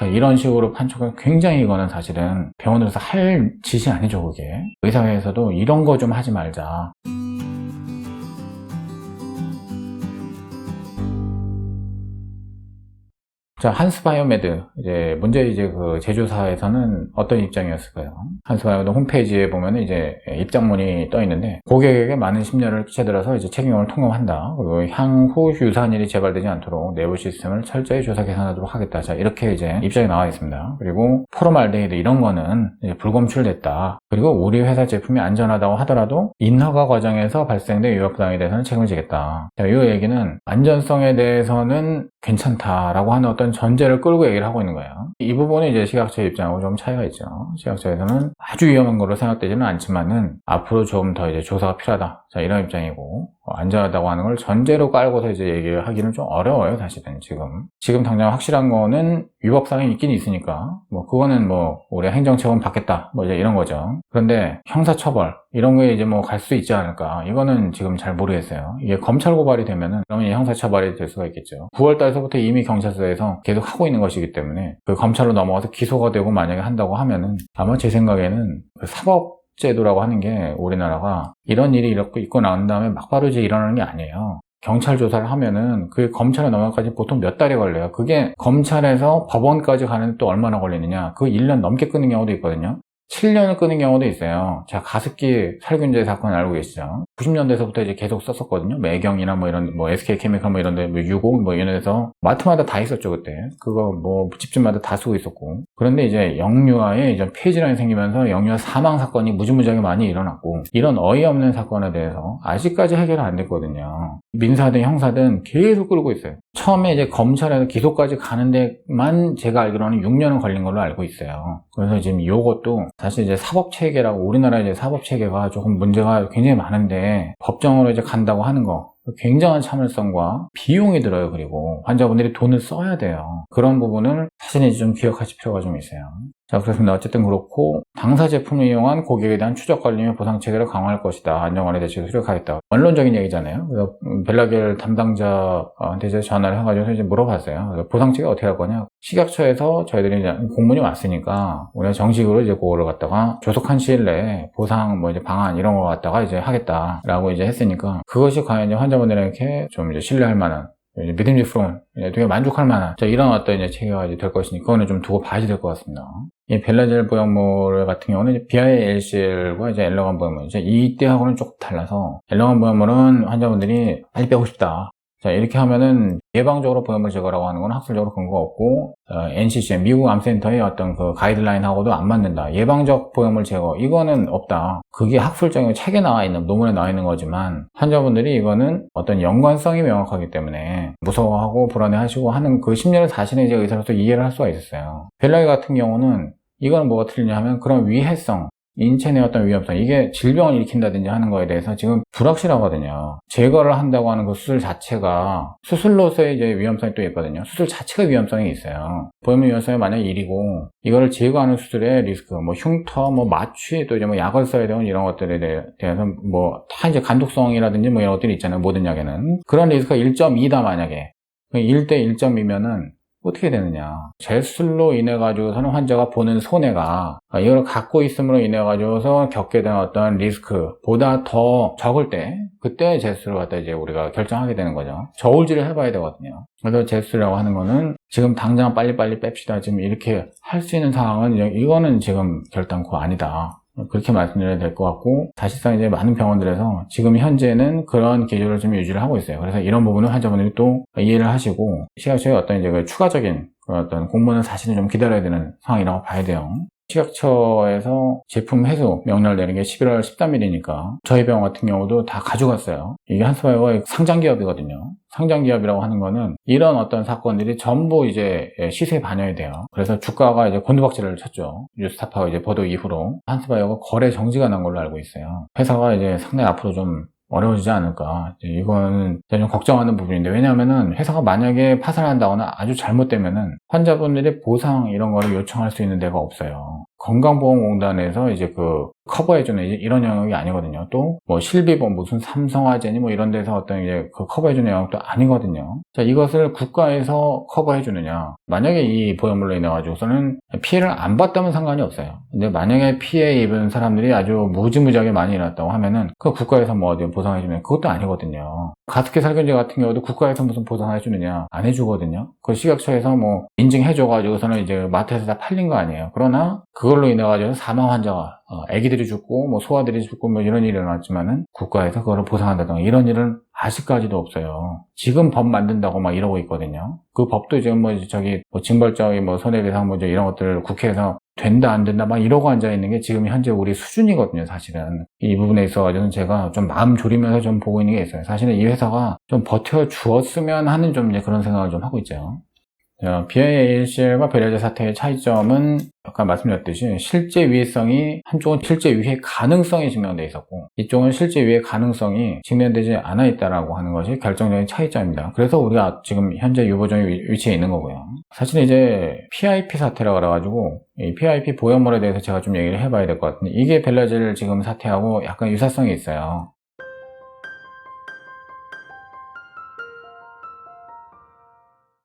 자, 이런 식으로 판촉은 굉장히 이거는 사실은 병원으로서 할 짓이 아니죠, 그게. 의사회에서도 이런 거 좀 하지 말자. 자, 한스바이오메드. 이제, 문제 이제 그 제조사에서는 어떤 입장이었을까요? 한스바이오메드 홈페이지에 보면 이제 입장문이 떠 있는데, 고객에게 많은 심려를 끼쳐들어서 이제 책임을 통감한다. 그리고 향후 유사한 일이 재발되지 않도록 내부 시스템을 철저히 조사 개선하도록 하겠다. 자, 이렇게 이제 입장이 나와 있습니다. 그리고 포르말데히드 이런 거는 불검출됐다. 그리고 우리 회사 제품이 안전하다고 하더라도 인허가 과정에서 발생된 위협부당에 대해서는 책임을 지겠다. 자, 이 얘기는 안전성에 대해서는 괜찮다라고 하는 어떤 전제를 끌고 얘기를 하고 있는 거예요. 이 부분은 이제 시각처 입장하고 좀 차이가 있죠. 시각처에서는 아주 위험한 거로 생각되지는 않지만은 앞으로 좀 더 이제 조사가 필요하다. 자, 이런 입장이고 어, 안전하다고 하는 걸 전제로 깔고서 이제 얘기를 하기는 좀 어려워요, 사실은 지금. 지금 당장 확실한 거는 위법 사항이 있긴 있으니까 뭐 그거는 뭐 우리 행정처분 받겠다 뭐 이제 이런 거죠. 그런데 형사처벌 이런 거에 이제 뭐 갈 수 있지 않을까 이거는 지금 잘 모르겠어요. 이게 검찰 고발이 되면은 그러면 형사처벌이 될 수가 있겠죠. 9월 달서부터 이미 경찰서에서 계속 하고 있는 것이기 때문에 그 검찰로 넘어가서 기소가 되고 만약에 한다고 하면은 아마 제 생각에는 그 사법 제도라고 하는 게 우리나라가 이런 일이 이렇게 있고 난 다음에 막바로 이제 일어나는 게 아니에요. 경찰 조사를 하면은 그 검찰에 넘어가까지 보통 몇 달이 걸려요. 그게 검찰에서 법원까지 가는데 또 얼마나 걸리느냐. 그 1년 넘게 끄는 경우도 있거든요. 7년을 끄는 경우도 있어요. 자, 가습기 살균제 사건 알고 계시죠? 90년대서부터 이제 계속 썼었거든요. 매경이나 뭐 이런, 뭐 SK 케미칼 뭐 이런 데, 뭐 유공 뭐 이런 데서 마트마다 다 있었죠, 그때. 그거 뭐 집집마다 다 쓰고 있었고. 그런데 이제 영유아에 이제 폐질환이 생기면서 영유아 사망 사건이 무지무지하게 많이 일어났고, 이런 어이없는 사건에 대해서 아직까지 해결이 안 됐거든요. 민사든 형사든 계속 끌고 있어요. 처음에 이제 검찰에서 기소까지 가는 데만 제가 알기로는 6년은 걸린 걸로 알고 있어요. 그래서 지금 이것도 사실 이제 사법 체계라고 우리나라 이제 사법 체계가 조금 문제가 굉장히 많은데 법정으로 이제 간다고 하는 거 굉장한 참을성과 비용이 들어요. 그리고 환자분들이 돈을 써야 돼요. 그런 부분을 사실 이제 좀 기억하실 필요가 좀 있어요. 자, 그렇습니다. 어쨌든 그렇고 당사 제품을 이용한 고객에 대한 추적 관리 및 보상 체계를 강화할 것이다. 안전관리 대책을 수립하겠다. 원론적인 얘기잖아요. 그래서 벨라겔 담당자한테 이제 전화를 해가지고 이제 물어봤어요. 보상 체계 어떻게 할 거냐? 식약처에서 저희들이 이제 공문이 왔으니까 우리가 정식으로 이제 그거를 갖다가 조속한 시일 내에 보상 뭐 이제 방안 이런 거 갖다가 이제 하겠다라고 이제 했으니까 그것이 과연 이제 환자분들에게 좀 이제 신뢰할 만한 믿음직스러운 되게 만족할 만한 자, 이런 어떤 이제 체계가 이제 될 것이니까 그거는 좀 두고 봐야 될 것 같습니다. 이 벨라젤 보형물 같은 경우는 BILCL과 이제 엘러간 보형물 이제 이때하고는 조금 달라서 엘러간 보형물은 환자분들이 빨리 빼고 싶다. 자 이렇게 하면은 예방적으로 보형물 제거라고 하는 건 학술적으로 근거가 없고 어, NCCM 미국 암센터의 어떤 그 가이드라인하고도 안 맞는다. 예방적 보형물 제거 이거는 없다. 그게 학술적인 책에 나와 있는 논문에 나와 있는 거지만 환자분들이 이거는 어떤 연관성이 명확하기 때문에 무서워하고 불안해하시고 하는 그 심리를 사실은 이제 의사로서 이해를 할 수가 있었어요. 벨라이 같은 경우는 이거는 뭐가 틀리냐 하면 그런 위해성 인체 내 어떤 위험성, 이게 질병을 일으킨다든지 하는 거에 대해서 지금 불확실하거든요. 제거를 한다고 하는 그 수술 자체가 수술로서의 이제 위험성이 또 있거든요. 수술 자체가 위험성이 있어요. 보험료 위험성이 만약에 1이고, 이거를 제거하는 수술의 리스크, 뭐 흉터, 뭐 마취, 또 이제 뭐 약을 써야 되는 이런 것들에 대해서 뭐 다 이제 간독성이라든지 뭐 이런 것들이 있잖아요. 모든 약에는. 그런 리스크가 1.2다 만약에. 1대 1.2면은 어떻게 되느냐. 제술로 인해 가지고서는 환자가 보는 손해가 이걸 갖고 있음으로 인해 가지고서 겪게 되는 어떤 리스크보다 더 적을 때 그때 제수를 갖다 이제 우리가 결정하게 되는 거죠. 저울질을 해봐야 되거든요. 그래서 제수라고 하는 거는 지금 당장 빨리빨리 뺍시다. 지금 이렇게 할 수 있는 상황은 이거는 지금 결단코 아니다. 그렇게 말씀드려야 될 것 같고 사실상 이제 많은 병원들에서 지금 현재는 그런 기조를 좀 유지를 하고 있어요. 그래서 이런 부분은 환자분들이 또 이해를 하시고 시각처의 어떤 이제 그 추가적인 그 어떤 공문은 사실은 좀 기다려야 되는 상황이라고 봐야 돼요. 식약처에서 제품 회수 명령을 내는 게 11월 13일이니까 저희 병원 같은 경우도 다 가져갔어요. 이게 한스바이오가 상장 기업이거든요. 상장 기업이라고 하는 거는 이런 어떤 사건들이 전부 이제 시세에 반영이 돼요. 그래서 주가가 이제 곤두박질을 쳤죠. 뉴스타파 이제 보도 이후로 한스바이오가 거래 정지가 난 걸로 알고 있어요. 회사가 이제 상당히 앞으로 좀 어려워지지 않을까. 이건 좀 걱정하는 부분인데, 왜냐하면은 회사가 만약에 파산한다거나 아주 잘못되면은 환자분들의 보상 이런 거를 요청할 수 있는 데가 없어요. 건강보험공단에서 이제 그 커버해주는 이런 영역이 아니거든요. 또 뭐 실비보 무슨 삼성화재니 뭐 이런 데서 어떤 이제 그 커버해주는 영역도 아니거든요. 자 이것을 국가에서 커버해주느냐? 만약에 이 보험으로 인해 가지고서는 피해를 안 봤다면 상관이 없어요. 근데 만약에 피해 입은 사람들이 아주 무지무지하게 많이 일어났다고 하면은 그 국가에서 뭐 어디 보상해주면 그것도 아니거든요. 가습기 살균제 같은 경우도 국가에서 무슨 보상해주느냐 안 해주거든요. 그 식약처에서 뭐 인증해줘가지고서는 이제 마트에서 다 팔린 거 아니에요. 그러나 그 걸로 인해 가지고 사망 환자가 어, 아기들이 죽고 뭐 소아들이 죽고 뭐 이런 일이 일어났지만은 국가에서 그거를 보상한다던가 이런 일은 아직까지도 없어요. 지금 법 만든다고 막 이러고 있거든요. 그 법도 지금 뭐 저기 뭐 징벌적인 뭐 손해배상 뭐 이런 것들을 국회에서 된다 안 된다 막 이러고 앉아 있는 게 지금 현재 우리 수준이거든요 사실은 이 부분에 있어가지고는 제가 좀 마음 졸이면서 좀 보고 있는 게 있어요 사실은 이 회사가 좀 버텨 주었으면 하는 좀 이제 그런 생각을 좀 하고 있죠 자, BIACL과 배려제 사태의 차이점은 아까 말씀드렸듯이 실제 위해성이 한쪽은 실제 위해 가능성이 증명되어 있었고 이쪽은 실제 위해 가능성이 증명되지 않아 있다라고 하는 것이 결정적인 차이점입니다. 그래서 우리가 지금 현재 유보정의 위- 위치에 있는 거고요. 사실 이제 PIP 사태라 그래가지고 이 PIP 보험물에 대해서 제가 좀 얘기를 해봐야 될 것 같은데 이게 벨라젤 지금 사태하고 약간 유사성이 있어요.